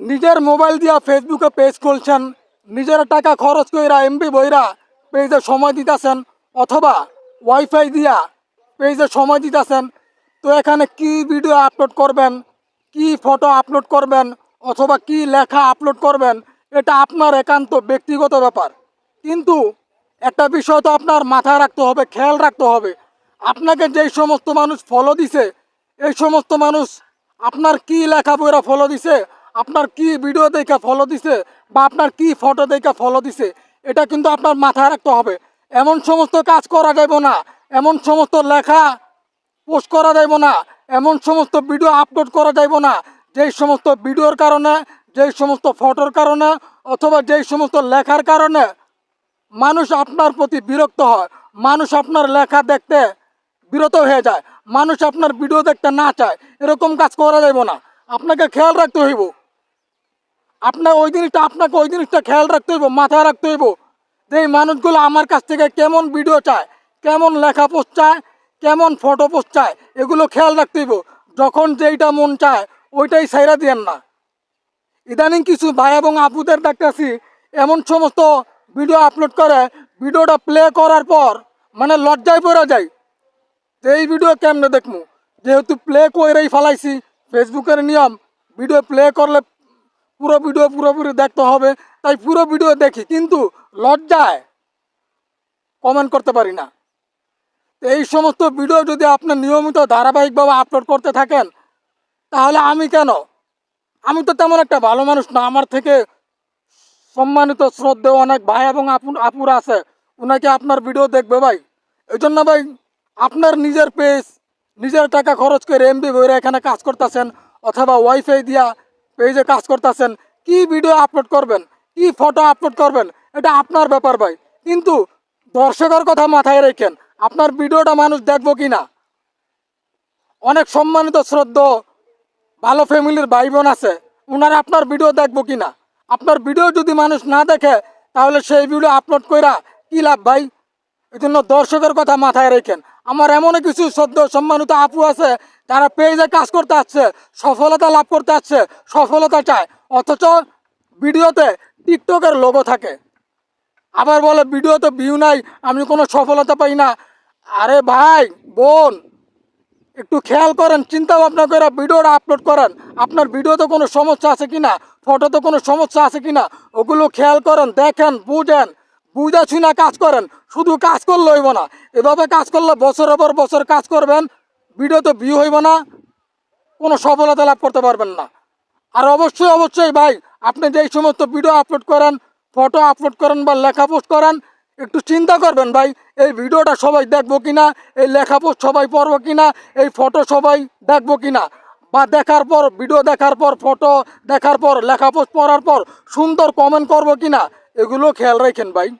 নিজের মোবাইল দিয়া ফেসবুকে পেজ খুলছেন, নিজের টাকা খরচ কইরা এমবি বইরা পেজে সময় দিতেছেন, অথবা ওয়াইফাই দিয়া পেজে সময় দিতেছেন, তো এখানে কি ভিডিও আপলোড করবেন, কি ফটো আপলোড করবেন, অথবা কি লেখা আপলোড করবেন, এটা আপনার একান্ত ব্যক্তিগত ব্যাপার। কিন্তু একটা বিষয় তো আপনার মাথায় রাখতে হবে, খেয়াল রাখতে হবে। আপনাকে যেই সমস্ত মানুষ ফলো দিছে, এই সমস্ত মানুষ আপনার কি লেখা বইরা ফলো দিছে আপনার কি ভিডিও দেখে ফলো দিছে বা আপনার কি ফটো দেখে ফলো দিছে, এটা কিন্তু আপনার মাথায় রাখতে হবে। এমন সমস্ত কাজ করা যাবে না, এমন সমস্ত লেখা পোস্ট করা যাইব না, এমন সমস্ত ভিডিও আপলোড করা যাইব না, যেই সমস্ত ভিডিওর কারণে, যেই সমস্ত ফটোর কারণে অথবা যেই সমস্ত লেখার কারণে মানুষ আপনার প্রতি বিরক্ত হয়, মানুষ আপনার লেখা দেখতে বিরত হয়ে যায়, মানুষ আপনার ভিডিও দেখতে না চায়, এরকম কাজ করা যাইব না। আপনাকে খেয়াল রাখতে হইব। আপনার ওই জিনিসটা, আপনাকে ওই জিনিসটা খেয়াল রাখতে হইব, মাথায় রাখতে হইব যে এই মানুষগুলো আমার কাছ থেকে কেমন ভিডিও চায়, কেমন লেখা পোস্ট চায়, কেমন ফটো পোস্ট চায়, এগুলো খেয়াল রাখতে হইব। যখন যেইটা মন চায়, ওইটাই সাইরা দিয়েন না। ইদানিং কিছু ভাই এবং আপুদের দেখতেছি, এমন সমস্ত ভিডিও আপলোড করে ভিডিওটা প্লে করার পর মানে লজ্জায় পড়ে যায়। যে এই ভিডিও কেমনে দেখমু? যেহেতু প্লে করেই ফেলাইছি ফেসবুকের নিয়ম ভিডিও প্লে করলে পুরো ভিডিও পুরোপুরি দেখতে হবে, তাই পুরো ভিডিও দেখি, কিন্তু লজ্জায় কমেন্ট করতে পারি না। এই সমস্ত ভিডিও যদি আপনি নিয়মিত ধারাবাহিকভাবে আপলোড করতে থাকেন, তাহলে আমি কেন? আমি তো তেমন একটা ভালো মানুষ না, আমার থেকে সম্মানিত, শ্রদ্ধেয় অনেক ভাই এবং আপু আপুরা আছে ওনাকে আপনার ভিডিও দেখবে ভাই। এই জন্য ভাই, আপনার নিজের পেজ নিজের টাকা খরচ করে এমবি বইরে এখানে কাজ করতেছেন, অথবা ওয়াইফাই দিয়া পেজে কাজ করতেছেন, কি ভিডিও আপলোড করবেন, কি ফটো আপলোড করবেন, এটা আপনার ব্যাপার ভাই। কিন্তু দর্শকের কথা মাথায় রেখেন, আপনার ভিডিওটা মানুষ দেখব কি না অনেক সম্মানিত শ্রদ্ধ, ভালো ফ্যামিলির ভাই বোন আছে ওনারা আপনার ভিডিও দেখব কি না আপনার ভিডিও যদি মানুষ না দেখে, তাহলে সেই ভিডিও আপলোড করা কি লাভ ভাই? এই জন্য দর্শকের কথা মাথায় রেখেন। আমার এমনও কিছু সদ্য সম্মানিত আপু আছে যারা পেজে কাজ করতে আসছে, সফলতা লাভ করতে আসছে, সফলতা চায়। অথচ ভিডিওতে টিকটকের লোগো থাকে। আবার বলে, ভিডিওতে ভিউ নাই, আমি কোনো সফলতা পাই না। আরে ভাই, বোন, একটু খেয়াল করেন চিন্তা ভাবনা করে ভিডিওটা আপলোড করেন। আপনার ভিডিওতে কোনো সমস্যা আছে কিনা? ফটোতে কোনো সমস্যা আছে কিনা? ওগুলো খেয়াল করেন, দেখেন, বুঝেন। বুঝা শুনে কাজ করেন, শুধু কাজ করলে হইব না। এভাবে কাজ করলে বছরের পর বছর কাজ করবেন ভিডিওতে ভিউ হইব না, কোনো সফলতা লাভ করতে পারবেন না। আর অবশ্যই অবশ্যই ভাই, আপনি যেই সমস্ত ভিডিও আপলোড করেন ফটো আপলোড করেন বা লেখা পোস্ট করেন, একটু চিন্তা করবেন ভাই, এই ভিডিওটা সবাই দেখব কিনা, এই লেখা পোস্ট সবাই পড়ব কিনা, এই ফটো সবাই দেখব কিনা। বা দেখার পর ভিডিও দেখার পর ফটো দেখার পর, লেখা পোস্ট পড়ার পর সুন্দর কমেন্ট করব কিনা, এগুলো খেয়াল রাখেন ভাই।